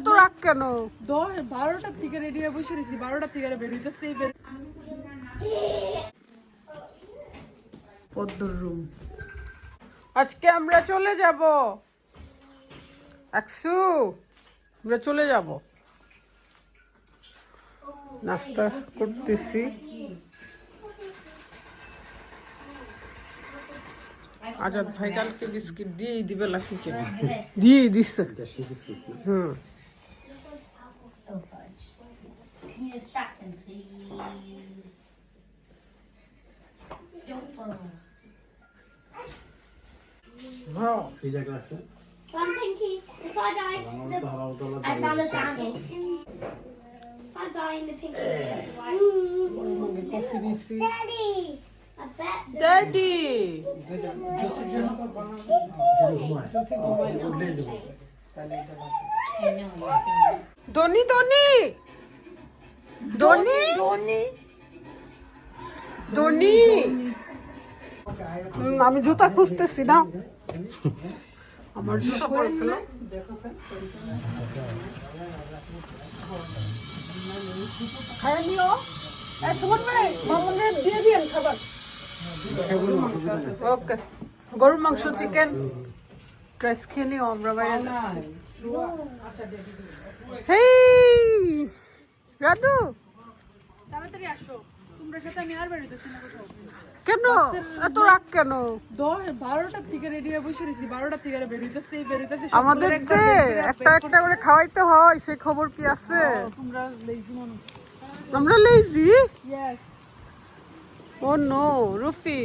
এত রাগ কেন? দশ বারোটার থেকে রেডি হয়ে বসে রয়েছি বারোটার থেকে বেরিয়েছে বের পদ্মর রুম আজকে আমরা চলে যাব। একশো আমরা চলে যাব। নাস্তা করতেছি। আজাদ ভাই কালকে বিস্কিট দিয়েই দিবে লাকিকে দিয়েই দিচ্ছে হুম। and please don't fall. Wow. Pizza glass. I'm if I die, the, I found the salmon. If I die in the pink, the white. Daddy. Daddy. Donnie. Donnie. দনি দনি আমি জুতা খুঁজতেছি না আমার জুতা পরে ফেলো। খায় নিও। তোমার ভাই মামুনে দিয়ে দিয়েন খাবার। ওকে গরুর মাংস চিকেন। ড্রেস খেয়ে নিও আমরা বাইরে যাচ্ছি। হেই! রাধু! তাড়াতাড়ি আসো। তোমরা সাথে আমি আর বেরোতেছি না কোথাও। কেন? এত রাগ কেন? দশ বারোটার থেকে রেডি হয়ে বসে রয়েছি। বারোটার থেকে বেরিয়েছে বেরিয়েছে আমাদের যে একটা একটা করে খাওয়াইতে হয় সেই খবর কি আছে? তোমরা লেজি মানুষ আমরা লেজি ইয়েস ও নো রুফি।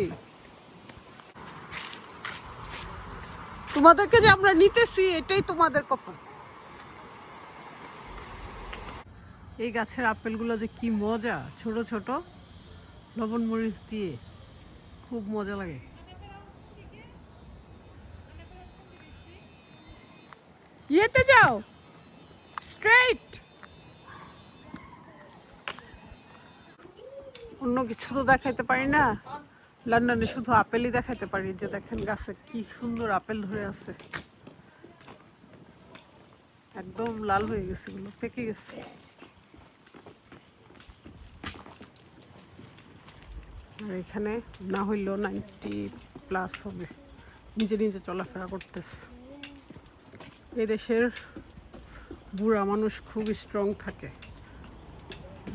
তোমাদেরকে যে আমরা নিতেছি এটাই তোমাদের কপাল। এই গাছের আপেলগুলো যে কি মজা, ছোট ছোট, লবণ মরিচ দিয়ে। খুব মজা লাগে। ইয়েতে যাও। স্ট্রেট অন্য কিছু তো দেখাইতে পারি না। লন্ডনে শুধু আপেলই দেখাইতে পারি। যে দেখেন গাছে কি সুন্দর আপেল ধরে আছে। একদম লাল হয়ে গেছে, এগুলো পেকে গেছে। আর এখানে না হইলেও নাইনটি প্লাস হবে। নিজে নিজে চলাফেরা করতেছে। এই দেশের বুড়া মানুষ খুব স্ট্রং থাকে।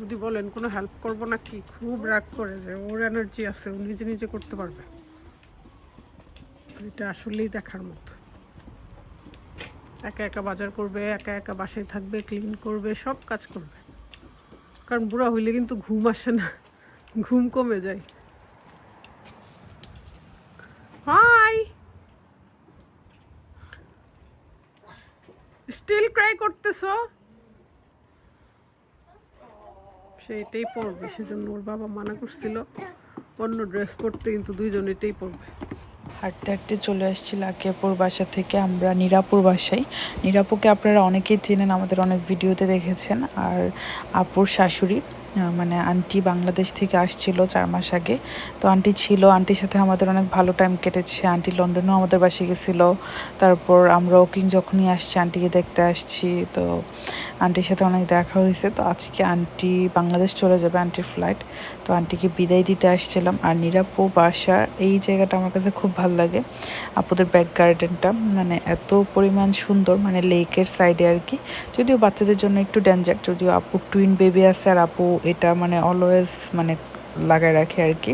যদি বলেন, কোনো হেল্প করব না কি খুব রাগ করে যে ওর এনার্জি আছে, ও নিজে নিজে করতে পারবে। এটা আসলেই দেখার মতো। একা একা বাজার করবে, একা একা বাসায় থাকবে ক্লিন করবে, সব কাজ করবে। কারণ বুড়া হইলে কিন্তু ঘুম আসে না। ঘুম কমে যায়। করতেছো? সে এটাই পরবে, সেজন্য ওর বাবা মানা করছিল অন্য ড্রেস পরতে, কিন্তু দুইজন এটাই পরবে। হাঁটতে হাঁটতে চলে আসছি লাকিয়াপুর বাসা থেকে। আমরা নিরাপুর বাসায়। নিরাপুকে আপনারা অনেকেই চেনেন, আমাদের অনেক ভিডিওতে দেখেছেন। আর আপুর শাশুড়ি। মানে আন্টি বাংলাদেশ থেকে আসছিল চার মাস আগে। তো আন্টি ছিল, আন্টির সাথে আমাদের অনেক ভালো টাইম কেটেছে। আন্টি লন্ডনেও আমাদের বাসায় গেছিল। তারপর আমরা ওকিং যখনই আসছি, আন্টিকে দেখতে আসছি। তো আন্টির সাথে অনেক দেখা হয়েছে। তো আজকে আন্টি বাংলাদেশ চলে যাবে আন্টির ফ্লাইট তো আন্টিকে বিদায় দিতে আসছিলাম। আর নিরাপু বাসার এই জায়গাটা আমার কাছে খুব ভালো লাগে। আপুদের ব্যাক গার্ডেনটা মানে এত পরিমাণ সুন্দর মানে লেকের সাইডে আর কি। যদিও বাচ্চাদের জন্য একটু ডেঞ্জার যদিও আপুর টুইন বেবি আছে আর আপু এটা মানে অলওয়েজ মানে লাগায় রাখে আর কি।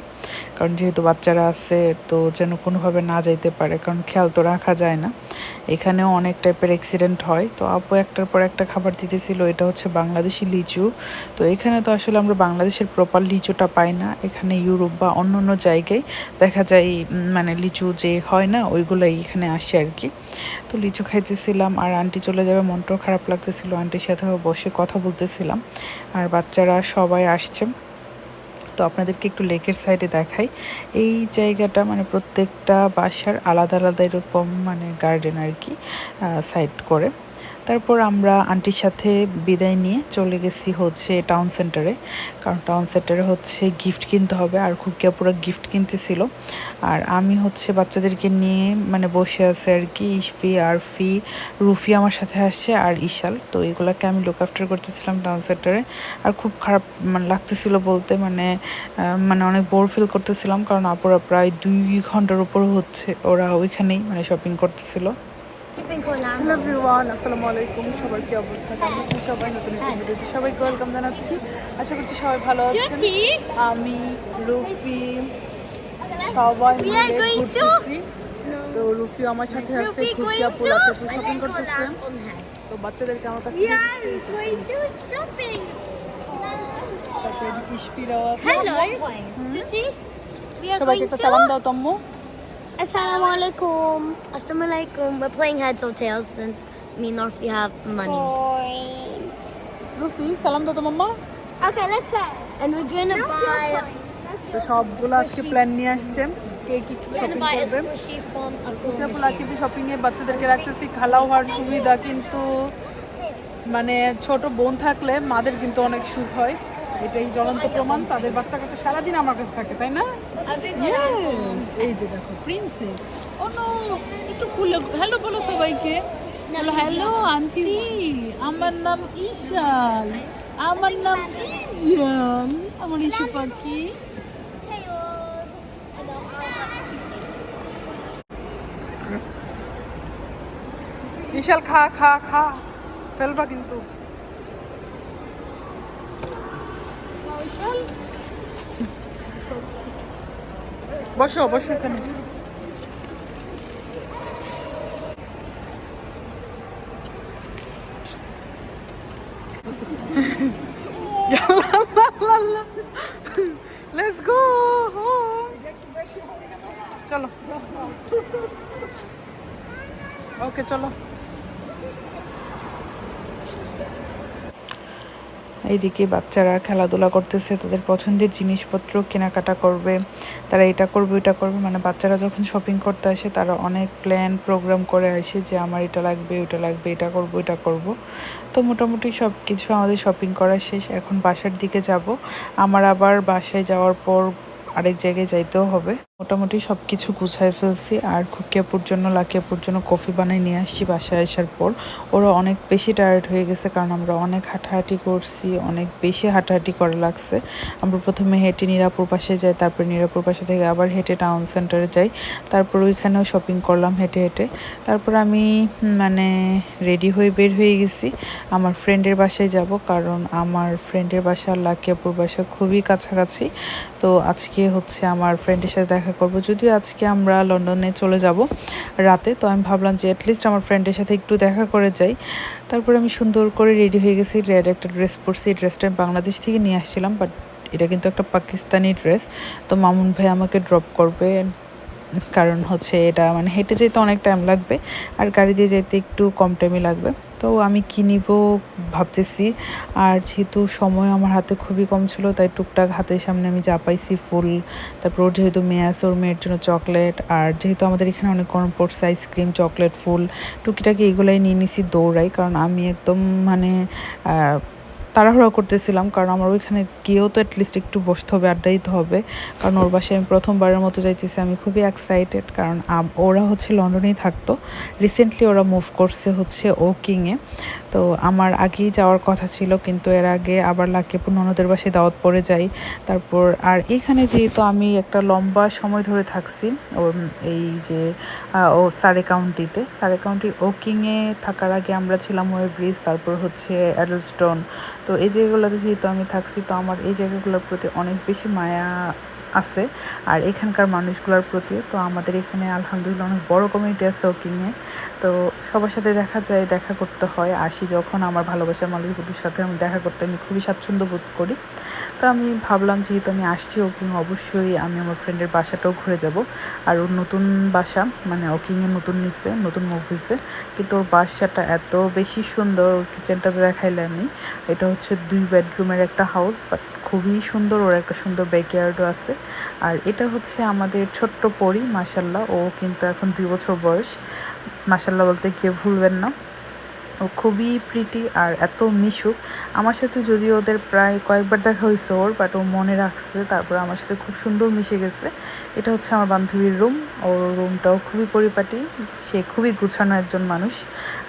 কারণ যেহেতু বাচ্চারা আছে, তো যেন কোনোভাবে না যাইতে পারে, কারণ খেয়াল তো রাখা যায় না। এখানেও অনেক টাইপের অ্যাক্সিডেন্ট হয়। তো আপু একটার পর একটা খাবার দিতেছিল, এটা হচ্ছে বাংলাদেশি লিচু। তো এখানে তো আসলে আমরা বাংলাদেশের প্রপার লিচুটা পাই না। এখানে ইউরোপ বা অন্য অন্য জায়গায় দেখা যায় মানে লিচু যে হয় না, ওইগুলোই এখানে আসে আর কি। তো লিচু খাইতেছিলাম, আর আন্টি চলে যাবে, মনটাও খারাপ লাগতেছিল। আন্টির সাথে বসে কথা বলতেছিলাম। আর বাচ্চারা সবাই আসছে। তো আপনাদেরকে একটু লেকের সাইডে দেখাই। এই জায়গাটা মানে প্রত্যেকটা বাসার আলাদা আলাদা এরকম মানে গার্ডেন আর কি সাইড করে। তারপর আমরা আন্টির সাথে বিদায় নিয়ে চলে গেছি হচ্ছে টাউন সেন্টারে কারণ টাউন সেন্টারে হচ্ছে গিফট কিনতে হবে, আর খুকিয়া পুরো গিফট কিনতেছিল। আর আমি হচ্ছে বাচ্চাদেরকে নিয়ে মানে বসে আছে আর কি ইশফি আর ফি রুফি আমার সাথে আসছে আর ইশাল তো এগুলোকে আমি লুক আফটার করতেছিলাম টাউন সেন্টারে আর খুব খারাপ মানে লাগতেছিল বলতে মানে মানে অনেক বোর ফিল করতেছিলাম। কারণ আপুরা প্রায় দুই ঘণ্টার উপর হচ্ছে ওরা ওইখানেই মানে শপিং করতেছিল। হ্যালো এভরিওয়ান আসসালামু আলাইকুম সবার কি অবস্থা? কেমন আছেন সবাই? নতুন একটা ভিডিওতে সবাইকে ওয়েলকাম জানাচ্ছি। আশা করছি সবাই ভালো আছেন। আমি রুফি সবাই মিলে ঘুরতেছি। তো রুফি আমার সাথে আছে খুকিয়া পোলাতে শপিং করতেছে। তো বাচ্চাদেরকে আমার কাছে. তারপরে ইশফিরাও আছে। সবাইকে একটা সালাম দাও তম্মু। Assalamu alaikum. Assalamu alaikum. We're playing heads or tails since me and Norfi have money. রুফি সালাম দাও তো মাম্মা Okay, let's try. And we're gonna buy. তো সবগুলো আজকে প্ল্যান নিয়ে আসছে কে কি We're gonna shopping buy a করবে machine. পোলাকে শপিং এ বাচ্চাদেরকে রাখতেছি খালাও হওয়ার সুবিধা কিন্তু মানে ছোট বোন থাকলে মাদের কিন্তু অনেক সুখ হয় এটাই জ্বলন্ত প্রমাণ তাদের বাচ্চা কাচ্চা সারাদিন আমার কাছে থাকে তাই না? এই যে দেখো প্রিন্সেস ও নো একটু খুলে হ্যালো বলো সবাইকে। হ্যালো হ্যালো আন্টি আমার নাম ঈশাল আমার নাম ইজান আমার ইস্যু পাখি। বিশাল খা খা খা। ফেলবা কিন্তু। বসো বসো এখানে। লেটস গো চলো। ওকে চলো। এইদিকে বাচ্চারা খেলাধুলা করতেছে, তাদের পছন্দের জিনিসপত্র কেনাকাটা করবে। তারা এটা করবে ওটা করবে। মানে বাচ্চারা যখন শপিং করতে আসে, তারা অনেক প্ল্যান প্রোগ্রাম করে আসে যে আমার এটা লাগবে ওটা লাগবে, এটা করব এটা করব। তো মোটামুটি সব কিছু আমাদের শপিং করা শেষ। এখন বাসার দিকে যাব। আমার আবার বাসায় যাওয়ার পর আরেক জায়গায় যাইতেও হবে। মোটামুটি সব কিছু গুছায় ফেলছি আর খুকিয়াপুর জন্য, লাকিয়াপুর জন্য কফি বানাই নিয়ে আসছি বাসায় আসার পর। ওরা অনেক বেশি টায়ার্ড হয়ে গেছে কারণ আমরা অনেক হাঁটাহাঁটি করছি, অনেক বেশি হাঁটাহাঁটি করা লাগছে। আমরা প্রথমে হেঁটে নিরাপুর পাশে যাই, তারপরে নিরাপুর পাশে থেকে আবার হেঁটে টাউন সেন্টারে যাই। তারপর ওইখানেও শপিং করলাম হেঁটে হেঁটে। তারপর আমি মানে রেডি হয়ে বের হয়ে গেছি। আমার ফ্রেন্ডের বাসায় যাব কারণ আমার ফ্রেন্ডের বাসা আর লাকিয়াপুর বাসা খুবই কাছাকাছি। তো আজকে হচ্ছে আমার ফ্রেন্ডের সাথে দেখা করব। যদিও আজকে আমরা লন্ডনে চলে যাব রাতে, তো আমি ভাবলাম যে অ্যাটলিস্ট আমার ফ্রেন্ডের সাথে একটু দেখা করে যাই। তারপর আমি সুন্দর করে রেডি হয়ে গেছি রেড একটা ড্রেস পরছি। এই ড্রেসটা আমি বাংলাদেশ থেকে নিয়ে আসছিলাম বাট এটা কিন্তু একটা পাকিস্তানি ড্রেস তো মামুন ভাই আমাকে ড্রপ করবে, কারণ হচ্ছে এটা মানে হেঁটে যেতে অনেক টাইম লাগবে, আর গাড়ি দিয়ে যেতে একটু কম টাইমই লাগবে। তো আমি কিনিব ভাবতেছি। আর যেহেতু সময় আমার হাতে খুবই কম ছিল, তাই টুকটাক হাতের সামনে আমি যা পাইছি, ফুল, তারপর ওর যেহেতু মেয়ে আছে, ওর মেয়ের জন্য চকলেট, আর যেহেতু আমাদের এখানে অনেক গরম পড়ছে, আইসক্রিম, চকলেট, ফুল, টুকিটাকি এগুলাই নিয়ে নিছি দৌড়াই, কারণ আমি একদম মানে তাড়াহুড়া করতেছিলাম, কারণ আমার ওইখানে গিয়েও তো অ্যাটলিস্ট একটু বসতে হবে আড্ডা দিতে হবে। কারণ ওর বাসায় আমি প্রথমবারের মতো যাইতেছি, আমি খুবই এক্সাইটেড কারণ ওরা হচ্ছে লন্ডনেই থাকতো। রিসেন্টলি ওরা মুভ করছে হচ্ছে ও কিংয়ে তো আমার আগেই যাওয়ার কথা ছিল, কিন্তু এর আগে আবার লাকিপুর ননদের বাসায় দাওয়াত পরে যাই। তারপর আর এখানে যেহেতু আমি একটা লম্বা সময় ধরে থাকছি এই যে ও সারে কাউন্টিতে সারে কাউন্টির ওকিংয়ে থাকার আগে আমরা ছিলাম ওয়েভরিজ তারপর হচ্ছে অ্যাডেলস্টোন তো এই জায়গাগুলোতে যেহেতু আমি থাকছি, তো আমার এই জায়গাগুলোর প্রতি অনেক বেশি মায়া আছে। আর এখানকার মানুষগুলোর প্রতি, তো আমাদের এখানে আলহামদুলিল্লাহ অনেক বড় কমিউনিটি আছে ওকিংয়ে তো সবার সাথে দেখা যায়, দেখা করতে হয়। আসি যখন আমার ভালোবাসার মানুষগুলোর সাথে আমি দেখা করতে, আমি খুবই স্বাচ্ছন্দ্য বোধ করি। তো আমি ভাবলাম যেহেতু আমি আসছি ওকিং অবশ্যই আমি আমার ফ্রেন্ডের বাসাটাও ঘুরে যাব। আর ওর নতুন বাসা মানে ওকিংয়ে নতুন নিছে নতুন মুভ হয়েছে। কিন্তু ওর বাসাটা এত বেশি সুন্দর ওর কিচেনটা তো দেখাইলে আমি এটা হচ্ছে দুই বেডরুমের একটা হাউস বাট খুবই সুন্দর, ওর একটা সুন্দর ব্যাকয়ার্ডও আছে। আর এটা হচ্ছে আমাদের ছোট্ট পরি মাসাল্লাহ ও কিন্তু এখন দুই বছর বয়স। মাসাল্লাহ বলতে কেউ ভুলবেন না। ও খুবই প্রিটি আর এত মিশুক। আমার সাথে যদিও ওদের প্রায় কয়েকবার দেখা হয়েছে ওর বাট ও মনে রাখছে, তারপর আমার সাথে খুব সুন্দর মিশে গেছে। এটা হচ্ছে আমার বান্ধবীর রুম ওর রুমটাও খুবই পরিপাটি, সে খুবই গুছানো একজন মানুষ।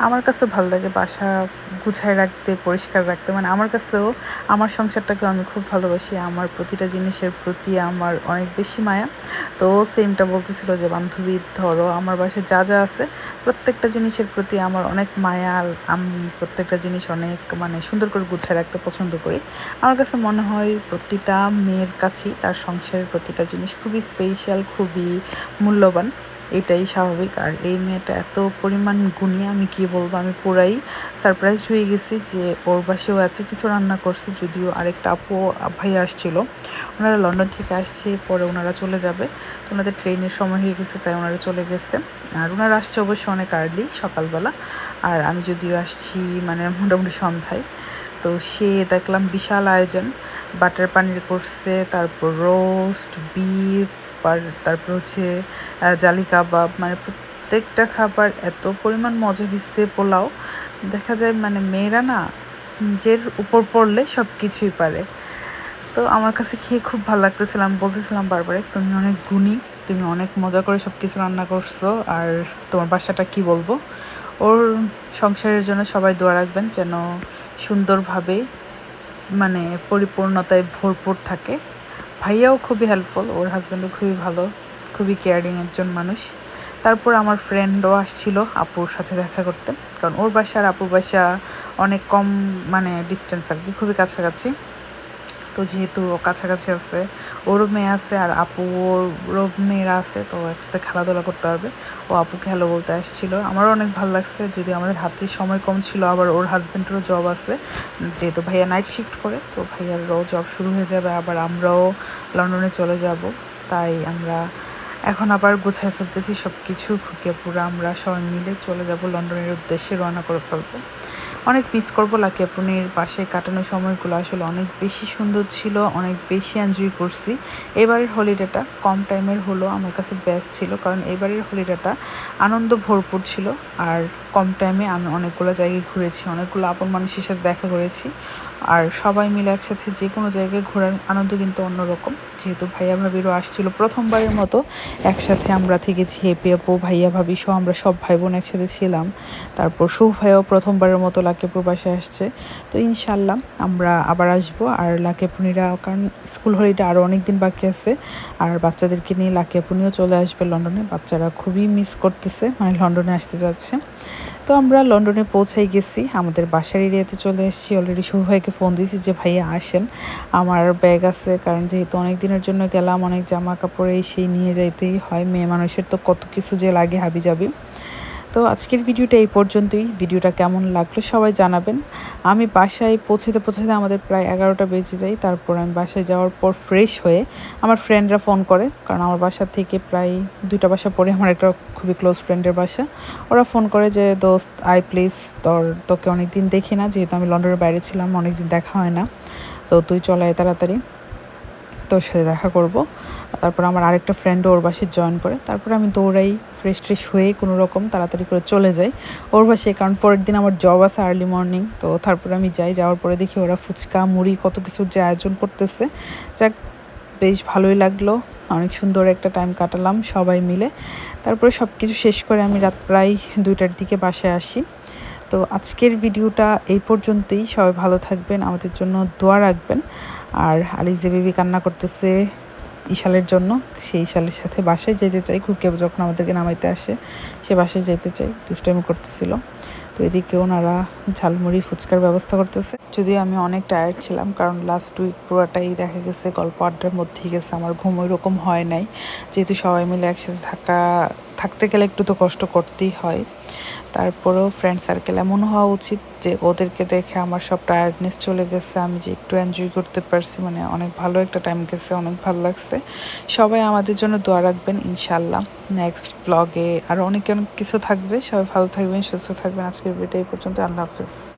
আমার কাছে ভালো লাগে বাসা গুছায় রাখতে, পরিষ্কার রাখতে মানে আমার কাছেও আমার সংসারটাকে আমি খুব ভালোবাসি, আমার প্রতিটা জিনিসের প্রতি আমার অনেক বেশি মায়া। তো সেমটা বলতেছিল যে, বান্ধবী, ধরো, আমার বাসায় যা যা আছে, প্রত্যেকটা জিনিসের প্রতি আমার অনেক মায়া আমি প্রত্যেকটা জিনিস অনেক মানে সুন্দর করে গুছায় রাখতে পছন্দ করি। আমার কাছে মনে হয় প্রতিটা মেয়ের কাছেই তার সংসারের প্রতিটা জিনিস খুবই স্পেশাল খুবই মূল্যবান। এটাই স্বাভাবিক। আর এই মেয়েটা এত পরিমাণ গুণী, আমি কি বলব? আমি পুরাই সারপ্রাইজ হয়ে গেছি যে ওর বাসেও এত কিছু রান্না করছে, যদিও আরেকটা আপু, ভাই আসছিল। ওনারা লন্ডন থেকে আসছে, পরে ওনারা চলে যাবে। তো ওনাদের ট্রেনের সময় হয়ে গেছে, তাই ওনারা চলে গেছে। আর ওনারা আসছে অবশ্য অনেক আর্লি সকালবেলা। আর আমি যদিও আসছি মানে মোটামুটি সন্ধ্যায়, তো সে দেখলাম বিশাল আয়োজন। বাটার পানির করছে তারপর রোস্ট, বিফ তারপর হচ্ছে জালি কাবাব মানে প্রত্যেকটা খাবার এত পরিমাণ মজা হচ্ছে পোলাও। দেখা যায় মানে মেয়েরা না, নিজের উপর পড়লে সব কিছুই পারে। তো আমার কাছে খেয়ে খুব ভালো লাগতেছিল। আমি বলতেছিলাম বারবারে তুমি অনেক গুণী, তুমি অনেক মজা করে সব কিছু রান্না করছ, আর তোমার বাসাটা কি বলব? ওর সংসারের জন্য সবাই দোয়া রাখবেন যেন সুন্দরভাবে মানে পরিপূর্ণতায় ভরপুর থাকে। ভাইয়াও খুবই হেল্পফুল ওর হাজব্যান্ডও খুবই ভালো, খুবই কেয়ারিং একজন মানুষ। তারপর আমার ফ্রেন্ডও আসছিল আপুর সাথে দেখা করতে। কারণ ওর বাসা আর আপুর বাসা অনেক কম মানে ডিস্টেন্স আর কি, খুবই কাছাকাছি। তো যেহেতু কাছাকাছি আছে ওরও মেয়ে আছে আর আপুরও মেয়েরা আছে, তো একসাথে খেলাধুলা করতে পারবে। ও আপুকে হ্যালো বলতে আসছিল। আমারও অনেক ভালো লাগছে যদি আমাদের হাতে সময় কম ছিল, আবার ওর হাজব্যান্ডেরও জব আছে। যেহেতু ভাইয়া নাইট শিফট করে, তো ভাইয়ারও জব শুরু হয়ে যাবে, আবার আমরাও লন্ডনে চলে যাব। তাই আমরা এখন আবার গুছায় ফেলতেছি সব কিছু খুঁকে পুরো আমরা সবাই মিলে চলে যাব লন্ডনের উদ্দেশ্যে রওনা করে ফেলব। অনেক মিস করব লাকি আপুনির পাশে কাটানো সময়গুলো আসলে অনেক বেশি সুন্দর ছিল, অনেক বেশি এনজয় করছি। এবারের হলিডেটা কম টাইমের হলো আমার কাছে বেস্ট ছিল, কারণ এবারের হলিডেটা আনন্দ ভরপুর ছিল। আর কম টাইমে আমি অনেকগুলো জায়গায় ঘুরেছি, অনেকগুলো আপন মানুষের সাথে দেখা করেছি। আর সবাই মিলে একসাথে যে কোনো জায়গায় ঘোরার আনন্দ কিন্তু অন্যরকম। যেহেতু ভাইয়া ভাবিরও আসছিল প্রথমবারের মতো, একসাথে আমরা থেকেছি হেপি আপু, ভাইয়া ভাবি সহ আমরা সব ভাই বোন একসাথে ছিলাম। তারপর শুভ ভাইয়াও প্রথমবারের মতো লাকেপুর বাসায় আসছে। তো ইনশাল্লাহ আমরা আবার আসব। আর লাকেপুনিরা কারণ স্কুল হলিডে আরও অনেক দিন বাকি আছে। আর বাচ্চাদেরকে নিয়ে লাকেপুনিও চলে আসবে লন্ডনে। বাচ্চারা খুবই মিস করতেছে মানে লন্ডনে আসতে যাচ্ছে। তো আমরা লন্ডনে পৌঁছাই গেছি। আমাদের বাসার এরিয়াতে চলে এসেছি। অলরেডি শুভ ভাইকে ফোন দিয়েছি যে, ভাইয়া, আসেন। আমার ব্যাগ আছে, কারণ যেহেতু অনেক দিনের জন্য গেলাম, অনেক জামা কাপড় সেই নিয়ে যাইতেই হয়। মেয়ে মানুষের তো কত কিছু যে লাগে হাবি যাবি তো আজকের ভিডিওটা এই পর্যন্তই। ভিডিওটা কেমন লাগল সবাই জানাবেন। আমি বাসায় পৌঁছতে পৌঁছতে আমাদের প্রায় এগারোটা বেজে যাই তারপর আমি বাসায় যাওয়ার পর ফ্রেশ হয়ে আমার ফ্রেন্ডরা ফোন করে। কারণ আমার বাসা থেকে প্রায় দুইটা বাসা পরে আমার একটা খুবই ক্লোজ ফ্রেন্ডের বাসা। ওরা ফোন করে যে, দোস্ত আই প্লিজ তোর, তোকে অনেক দিন দেখি না। যেহেতু আমি লন্ডনের বাইরে ছিলাম অনেক দিন দেখা হয় না। তো তুই চলে তাড়াতাড়ি। তোর সাথে দেখা করব। তারপর আমার আরেকটা ফ্রেন্ডও ওর বাসে জয়েন করে। তারপরে আমি দৌড়াই ফ্রেশ ট্রেশ হয়ে কোনো রকম তাড়াতাড়ি করে চলে যাই। ওর বাসে কারণ পরের দিন আমার জব আছে আর্লি মর্নিং তো তারপরে আমি যাই। যাওয়ার পরে দেখি ওরা ফুচকা, মুড়ি, কত কিছুর যে আয়োজন করতেছে। যাক, বেশ ভালোই লাগল। অনেক সুন্দর একটা টাইম কাটালাম সবাই মিলে। তারপরে সব কিছু শেষ করে আমি রাত প্রায় দুইটার দিকে বাসায় আসি। তো আজকের ভিডিওটা এই পর্যন্তই। সবাই ভালো থাকবেন, আমাদের জন্য দোয়া রাখবেন। আর আলিস যে বেবি কান্না করতেছে ইশালের জন্য। সেই ইশালের সাথে বাসায় যেতে চাই খুকে যখন আমাদেরকে নামাইতে আসে, সে বাসায় যেতে চাই দুষ্টামি করতেছিল। তো এদিকে ওনারা ঝালমুড়ি, ফুচকার ব্যবস্থা করতেছে। যদিও আমি অনেক টায়ার্ড ছিলাম, কারণ লাস্ট উইক পুরোটাই দেখা গেছে, গল্প আড্ডার মধ্যেই গেছে। আমার ঘুম ওই রকম হয় নাই। যেহেতু সবাই মিলে একসাথে থাকা, থাকতে গেলে একটু তো কষ্ট করতেই হয়। তারপরেও ফ্রেন্ড সার্কেল এমন হওয়া উচিত যে ওদেরকে দেখে আমার সব টায়ার্ডনেস চলে গেছে, আমি যে একটু এনজয় করতে পারছি মানে অনেক ভালো একটা টাইম গেছে, অনেক ভালো লাগছে। সবাই আমাদের জন্য দোয়া রাখবেন ইনশাল্লাহ নেক্সট ব্লগে আরও অনেক অনেক কিছু থাকবে, সবাই ভালো থাকবেন, সুস্থ থাকবেন। আজকের ভিডিও এই পর্যন্ত, আল্লাহ হাফেজ।